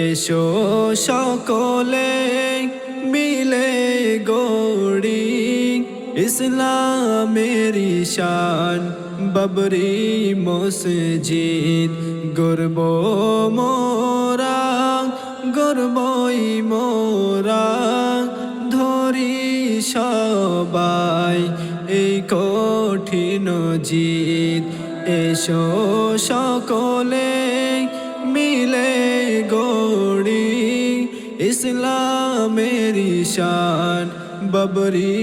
এসো সকলে মিলে গড়ি ইসলামের শান ববরি মসজিদ গর্ব মোরা গর্বই মোরা ধরি সবাই। এই কঠিন জিদ এসো সকলে মিলে গড়ি। ইসলামের শান ববরি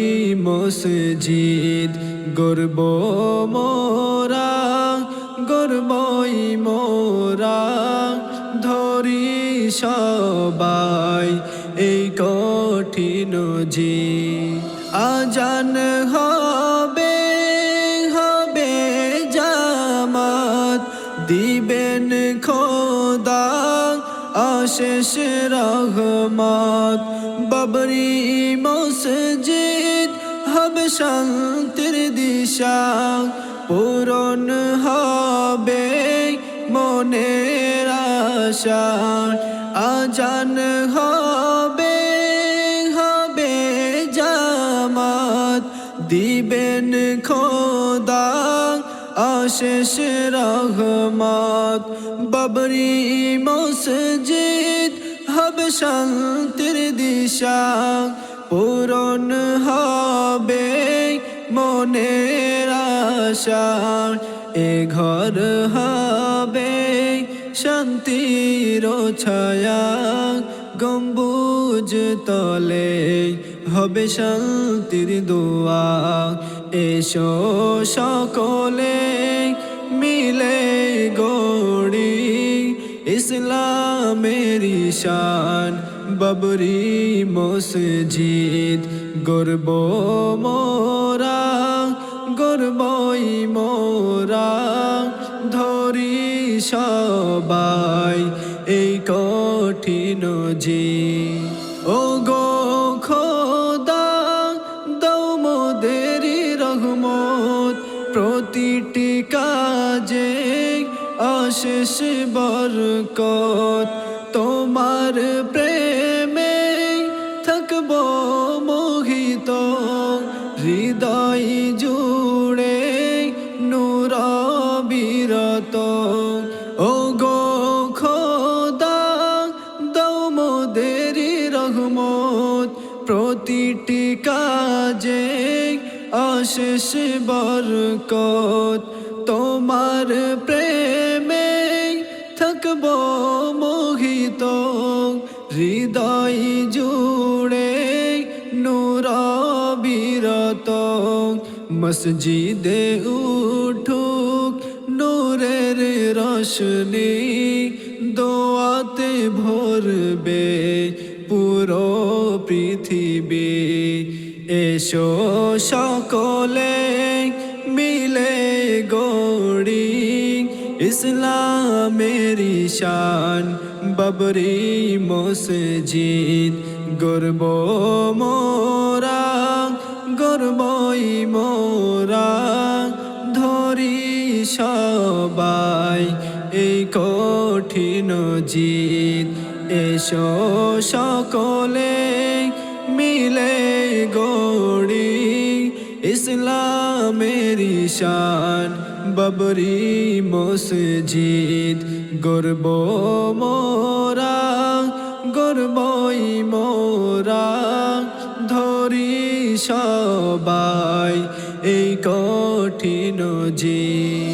মসজিদ গর্ব মোরা গর্বই মোরা। ধরি সবাই এই কঠিন জি আজান হবে হবে জামাত। দিবেন খোদা আশেষ রহমত। ববরি মসজিদ হবে শান্তির দিশা। পূরণ হবে মনের আশা আজান হবে হবে জামাত। দিবেন খোদা আশেষ রহমত। ববরি মসজিদ হবে শান্তির দিশা। পূরণ হবে মনের আশা। এ ঘর হবে শান্তির ছায়া গম্বুজ তলে হবে শান্তির দোয়া। এসো সকলে মিলে গড়ি ইসলামের শান ববরি মসজিদ গর্ব মোরা গর্বই মোরা। সবাই এই কঠিন জি ও গো খোদা দৌ মোদেরি রহমত। প্রতিটি কাজে অশেষ বরকত। তোমার প্রেমে থাকব মোহিত। হৃদয় বিরত ও গো খোদা দৌ মোদেরি রহমত। প্রতিটি কাজে অশেষ বরকত। তোমার প্রেমে থাকব মোহিত। হৃদয় জুড়ে নূর বিরত মসজিদে উঠুক নূরের রশনি দোয়াতে ভরবে পুরো পৃথিবী। এসো সকলে মিলে গড়ি ইসলামের শান ববরি মসজিদ গর্ব মোরা গর্বই মোরা। সবাই এই কঠিন জিদ এসো সকলে মিলে গড়ি। ইসলামের শান ববরি মসজিদ। গর্ব মোরা, গর্বই মোরা। ধরি সবাই এই কঠিন জি